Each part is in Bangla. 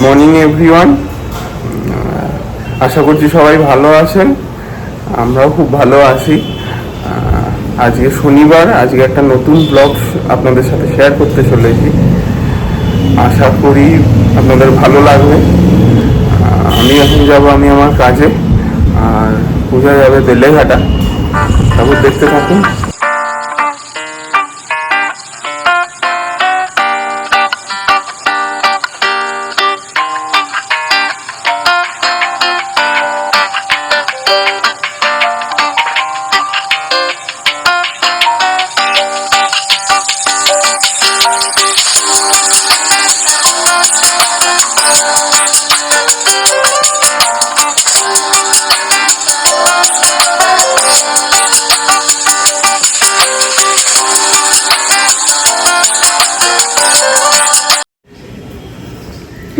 মর্নিং এভরিওয়ান আশা করছি সবাই ভালো আছেন। আমরাও খুব ভালো আছি। আজকে শনিবার, আজকে একটা নতুন ব্লগ আপনাদের সাথে শেয়ার করতে চলেছি। আশা করি আপনাদের ভালো লাগবে। আমি এখন যাব, আমি আমার কাজে। আর পূজা যাবে বেলেঘাটা। তারপর দেখতে থাকুন।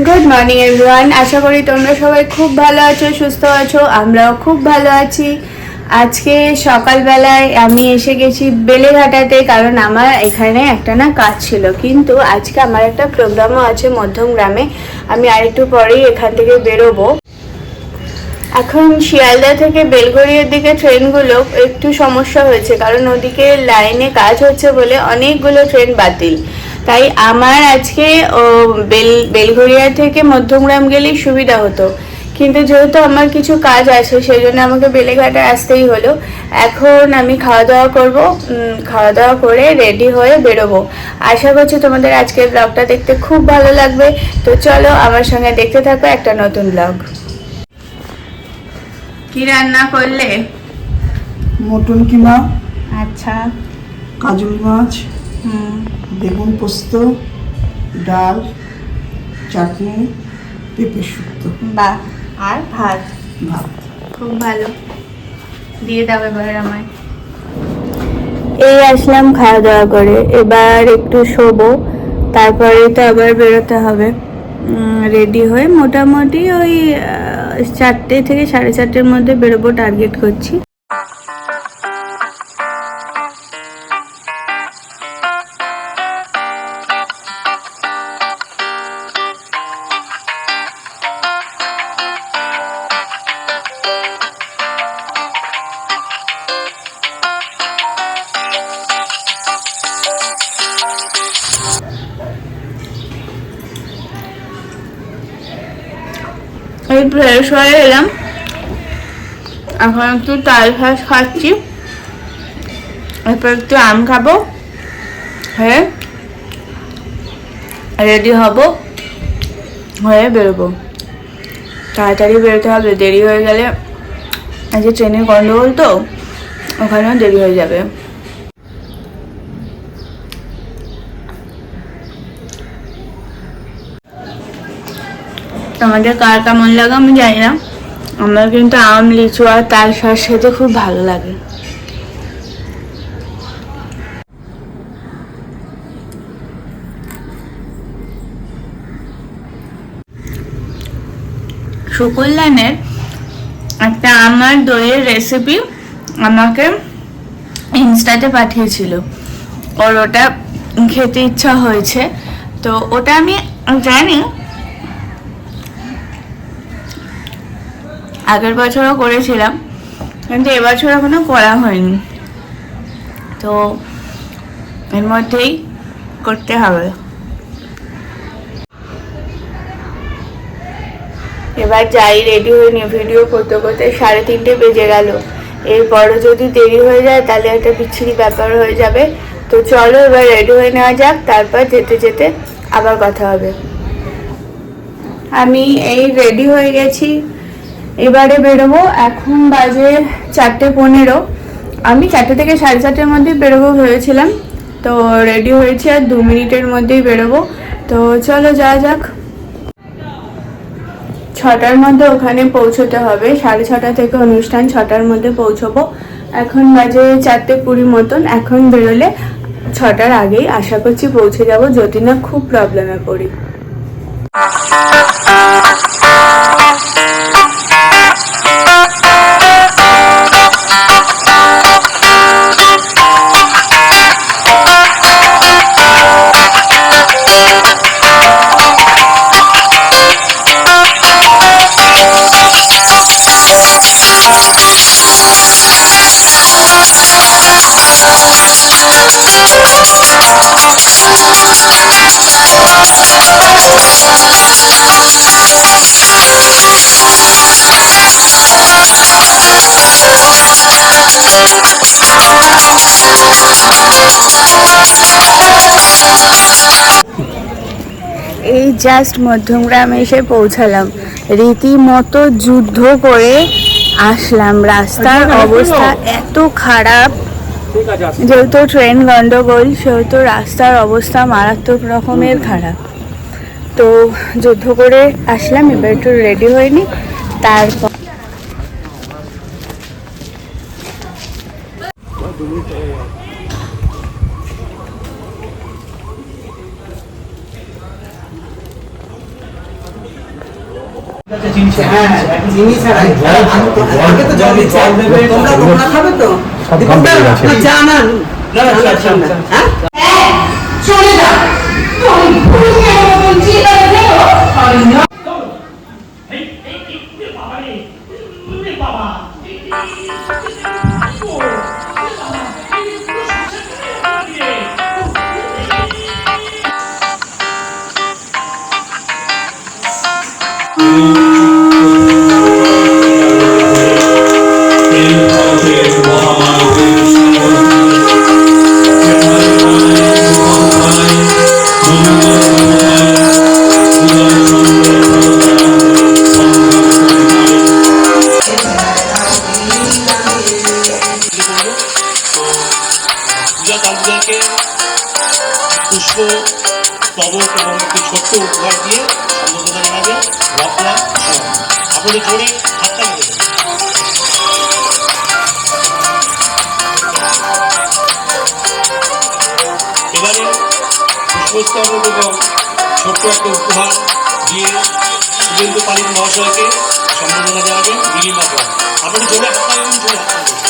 গুড মর্নিং এভরিওয়ান আশা করি তোমরা সবাই খুব ভালো আছো, সুস্থ আছো, আমরাও খুব ভালো আছি। আজকে সকালবেলায় আমি এসে গেছি বেলেঘাটাতে, কারণ আমার এখানে একটা না কাজ ছিল। কিন্তু আজকে আমার একটা প্রোগ্রামও আছে মধ্যম গ্রামে আমি আরেকটু পরেই এখান থেকে বেরোবো। এখন শিয়ালদা থেকে বেলগড়িয়ার দিকে ট্রেনগুলো একটু সমস্যা হয়েছে, কারণ ওদিকে লাইনে কাজ হচ্ছে বলে অনেকগুলো ট্রেন বাতিল। তাই আমার আজকে ও, বেল বেলঘড়িয়া থেকে মধ্যমগ্রাম গেলেই সুবিধা হতো। কিন্তু যেহেতু আমার কিছু কাজ আছে সেই জন্য আমাকে বেলেঘাটে আসতেই হলো। এখন আমি খাওয়া দাওয়া করব খাওয়া দাওয়া করে রেডি হয়ে বেরোবো। আশা করছি তোমাদের আজকের ব্লগটা দেখতে খুব ভালো লাগবে। তো চলো আমার সঙ্গে দেখতে থাকো একটা নতুন ব্লগ। কি রান্না করলে? মটন কিমা আচ্ছা। কাজুল মাছ বেগুন পোস্ত ডাল চাটনি পেঁপে শুক্তো। বাহ আর ভাত? ভাত। খুব ভালো। দিয়ে দাও এবার আমায়। এই আসলাম খাওয়া দাওয়া করে। এবার একটু শোবো। তারপরে তো আবার বেরোতে হবে। রেডি হয়ে মোটামুটি ওই চারটে থেকে সাড়ে চারটের মধ্যে বেরোবো টার্গেট করছি। এই ফ্রেশ হয়ে এলাম। এখন একটু তাল ভাত খাচ্ছি। এরপর একটু আম খাব। হ্যাঁ রেডি হব। হয়ে বেরোবো। তাড়াতাড়ি বেরোতে হবে, দেরি হয়ে গেলে। আজকে ট্রেনের গন্ডগোল তো, ওখানেও দেরি হয়ে যাবে। তোমাদের কার কেমন লাগে আমি জানি না। আমার কিন্তু আম, লিচু আর তাল শাঁস খেতে খুব ভালো লাগে। সুকল্যাণের একটা আমার দইয়ের রেসিপি আমাকে ইনস্টাতে পাঠিয়েছিল। ওর ওটা খেতে ইচ্ছা হয়েছে। তো ওটা আমি জানি আগের বছরও করেছিলাম, কিন্তু এবছর এখনও করা হয়নি। তো এর মধ্যেই করতে হবে। এবার যাই রেডি হয়ে নিয়ে ভিডিও করতে করতে সাড়ে তিনটে বেজে গেল। এরপরও যদি দেরি হয়ে যায়, তাহলে একটা বিচ্ছিরি ব্যাপার হয়ে যাবে। তো চলো এবার রেডি হয়ে নেওয়া যাক, তারপর যেতে যেতে আবার কথা হবে। আমি এই রেডি হয়ে গেছি। এবারে বেরোবো, এখন বাজে চারটে পনেরো। আমি চারটে থেকে সাড়ে চারটের মধ্যেই বেরোবো ভেবেছিলাম। তো রেডি হয়েছি আর দু মিনিটের মধ্যেই বেরোবো। তো চলো যা যাক। ছটার মধ্যে ওখানে পৌঁছতে হবে। সাড়ে ছটা থেকে অনুষ্ঠান ছটার মধ্যে পৌঁছবো। এখন বাজে চারটে কুড়ি মতন। এখন বেরোলে ছটার আগেই আশা করছি পৌঁছে যাব। যদি না, খুব প্রবলেমে পড়ি। এই জাস্ট মধ্যমগ্রামে এসে পৌঁছালাম। রীতিমতো যুদ্ধ করে আসলাম। রাস্তার অবস্থা এত খারাপ। যেহেতু ট্রেন গন্ডগোল সেহেতু রাস্তার অবস্থা মারাত্মক রকমের খারাপ তো যুদ্ধ করে আসলাম এবার একটু রেডি হয়নি তারপর চিনি ছাড়াই আমাকে তো জল দিচ্ছে তোমরা তোমরা খাবে তো দীপকদা আপনার চা আনান হ্যাঁ পূজা কালগুলোকে পুষ্প তবক এবং একটি ছোট্ট উপহার দিয়ে সম্বোধনা জানাবে রত্না আপনাদের জোরে হাতটা এবারে পুষ্পস্তবক এবং ছোট্ট একটা উপহার দিয়ে শুভেন্দু পালিত মহাশয়কে সম্বোধনা জানাবেন নীলিমা কর আপনাদের জোরে হাতটা এবং জোরে হাতটা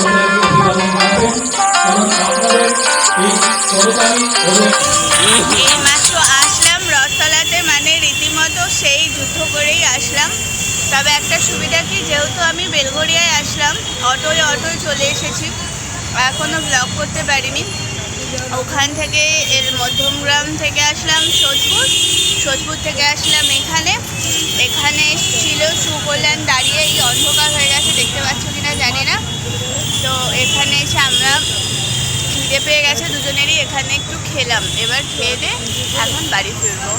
এই এইমাত্র আসলাম রথতলাতে মানে রীতিমতো সেই যুদ্ধ করেই আসলাম। তবে একটা সুবিধা কি, যেহেতু আমি বেলগড়িয়ায় আসলাম, অটোয় অটোয় চলে এসেছি। এখনও ব্লগ করতে পারিনি। ওখান থেকে এর মধ্যমগ্রাম থেকে আসলাম সোদপুর সোদপুর থেকে আসলাম এখানে। এখানে ছিল সুকল্যাণ, দাঁড়িয়ে এই অন্ধকার হয়ে গেছে, দেখতে পাচ্ছ কিনা জানি না। তো এখানে এসে আমরা খিদে পেয়ে গেছে, দুজনেরই এখানে একটু খেলাম। এবার খেয়ে দে, এখন বাড়ি ফিরবো।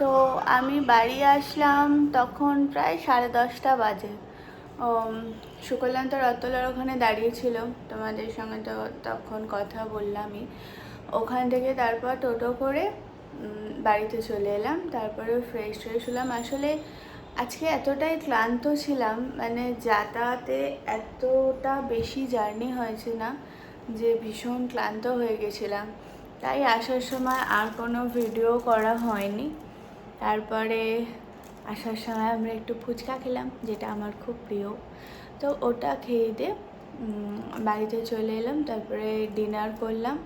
তো আমি বাড়ি আসলাম তখন প্রায় সাড়ে দশটা বাজে। সুকল্যাণ তো রতলার ওখানে দাঁড়িয়েছিল তোমাদের সঙ্গে তো তখন কথা বললামই। ওখান থেকে তারপর টোটো করে বাড়িতে চলে এলাম, তারপরে ফ্রেশ ট্রেশ হলাম। আসলে আজকে এতটাই ক্লান্ত ছিলাম মানে যাতায়াতে এতটা বেশি জার্নি হয়েছে না। যে ভীষণ ক্লান্ত হয়ে গেছিলাম। তাই আসার সময় আর কোনো ভিডিও করা হয়নি। তারপরে আসার সময় আমরা একটু ফুচকা খেলাম, যেটা আমার খুব প্রিয়। তো ওটা খেয়ে দিয়ে বাড়িতে চলে এলাম। তারপরে ডিনার করলাম,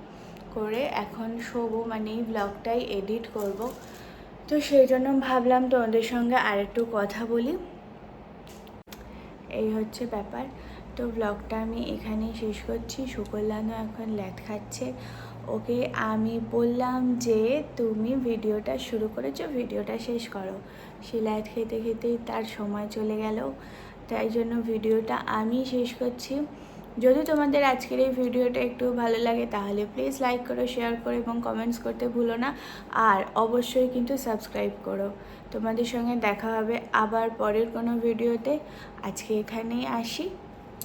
করে এখন শোবো মানে এই ব্লগটাই এডিট করব। তো সেই জন্য ভাবলাম তোমাদের সঙ্গে আরেকটু কথা বলি। এই হচ্ছে ব্যাপার। তো ব্লগটা আমি এখানেই শেষ করছি। সুকল্যাণও এখন ল্যাট খাচ্ছে। ওকে আমি বললাম যে, তুমি ভিডিওটা শুরু করেছ, ভিডিওটা শেষ করো। সে ল্যাট খেতে খেতেই তার সময় চলে গেল। তাই জন্য ভিডিওটা আমি শেষ করছি। যদি তোমাদের আজকের এই ভিডিওটা একটু ভালো লাগে, তাহলে প্লিজ লাইক করো শেয়ার করো এবং কমেন্টস করতে ভুলো না। আর অবশ্যই কিন্তু সাবস্ক্রাইব করো। তোমাদের সঙ্গে দেখা হবে আবার পরের কোনো ভিডিওতে। আজকে এখানেই আসি।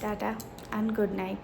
Tata and good night